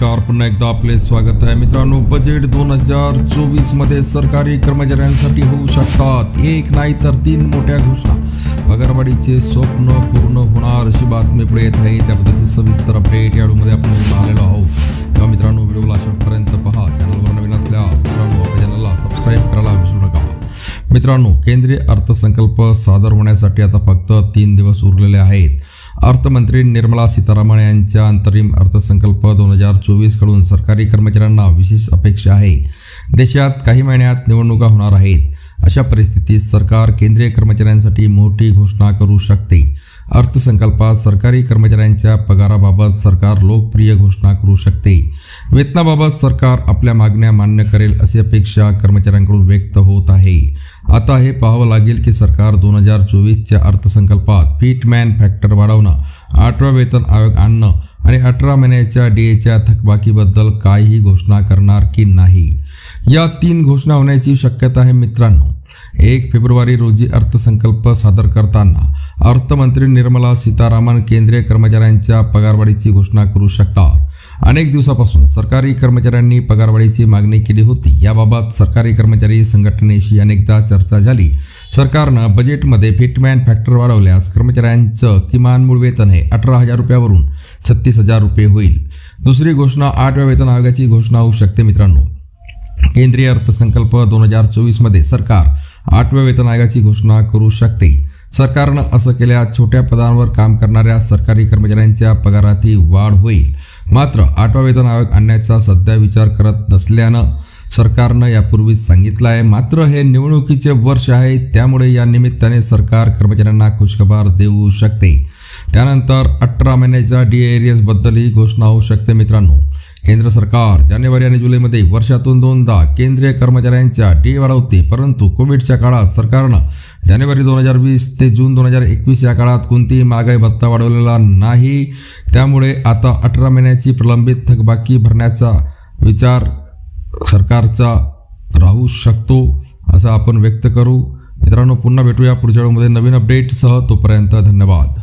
नमस्कार पुन्हा एकदा आपले स्वागत आहे. मित्रांनो बजेट दोन हजार चोवीसमध्ये सरकारी कर्मचाऱ्यांसाठी होऊ शकतात. एक नाही तर तीन मोठ्या घोषणा. पगारवाढीचे स्वप्न पूर्ण होणार अशी बातमी पुढे येत आहे. त्या सविस्तर अपडेट या व्हिडिओमध्ये आपण आलेलो आहोत. तेव्हा मित्रांनो व्हिडिओला शेवटपर्यंत पहा. चॅनलवर नवीन असल्यास मित्रांनो आपल्या चॅनलला सबस्क्राईब करायला विसरू नका. मित्रांनो केंद्रीय अर्थसंकल्प सादर होण्यासाठी आता फक्त तीन दिवस उरलेले आहेत. अर्थमंत्री निर्मला सीतारामन यांच्या अंतरिम अर्थसंकल्प दोन हजार चोवीसकडून सरकारी कर्मचाऱ्यांना विशेष अपेक्षा आहे. देशात काही महिन्यात निवडणुका होणार आहेत. अशा परिस्थितीत सरकार केंद्रीय कर्मचाऱ्यांसाठी मोठी घोषणा करू शकते. अर्थसंकल्पात सरकारी कर्मचाऱ्यांच्या पगाराबाबत सरकार लोकप्रिय घोषणा करू शकते. वेतनाबाबत सरकार आपल्या मागण्या मान्य करेल अशी अपेक्षा कर्मचाऱ्यांकडून व्यक्त होत आहे. आता हे पाहावं लागेल की सरकार दोन हजार चोवीसच्या अर्थसंकल्पात फिटमॅन फॅक्टर वाढवणं आठवा वेतन आयोग आणणं आणि अठरा महिन्याच्या डी एच्या थकबाकीबद्दल काहीही घोषणा करणार की नाही. या तीन घोषणा होण्याची शक्यता आहे मित्रांनो. एक फेब्रुवारी रोजी अर्थसंकल्प सादर करताना अर्थमंत्री निर्मला सीतारामन केंद्रीय कर्मचाऱ्यांच्या पगारवाढीची घोषणा करू शकतात. अनेक दिवसापासून सरकारी कर्मचाऱ्यांनी पगारवाढीची मागणी केली होती. याबाबत सरकारी कर्मचारी संघटनेशी अनेकदा चर्चा झाली. सरकारनं बजेटमध्ये फिटमॅन फॅक्टर वाढवल्यास कर्मचाऱ्यांचं किमान मूळ वेतन हे अठरा हजार रुपयावरून छत्तीस हजार रुपये होईल. दुसरी घोषणा आठव्या वेतन आयोगाची घोषणा होऊ शकते मित्रांनो. केंद्रीय अर्थसंकल्प दोन हजार चोवीसमध्ये सरकार आठव्या वेतन आयोगाची घोषणा करू शकते. सरकारनं असं केल्या छोट्या पदांवर काम करणाऱ्या सरकारी कर्मचाऱ्यांच्या पगारातही वाढ होईल. मात्र आठवा वेतन आयोग आणण्याचा सध्या विचार करत नसल्यानं सरकारनं यापूर्वीच सांगितलं आहे मात्र हे निवडणुकीचे वर्ष आहे त्यामुळे या निमित्ताने सरकार कर्मचाऱ्यांना खुशखबर देऊ शकते. त्यानंतर अठरा महिन्याच्या डी एरियसबद्दलही घोषणा होऊ शकते मित्रांनो. केंद्र सरकार जानेवारी आणि जुलैमध्ये वर्षातून दोनदा केंद्रीय कर्मचाऱ्यांच्या डी वाढवते परंतु कोविडच्या काळात सरकारनं जानेवारी दोन हजार वीस ते जून दोन हजार एकवीस या काळात कोणतीही महागाई भत्ता वाढवलेला नाही. त्यामुळे आता अठरा महिन्याची प्रलंबित थकबाकी भरण्याचा विचार सरकारचा राहू शकतो असं आपण व्यक्त करू. मित्रांनो पुन्हा भेटूया पुढच्या वेळेमध्ये नवीन अपडेटसह. तोपर्यंत धन्यवाद.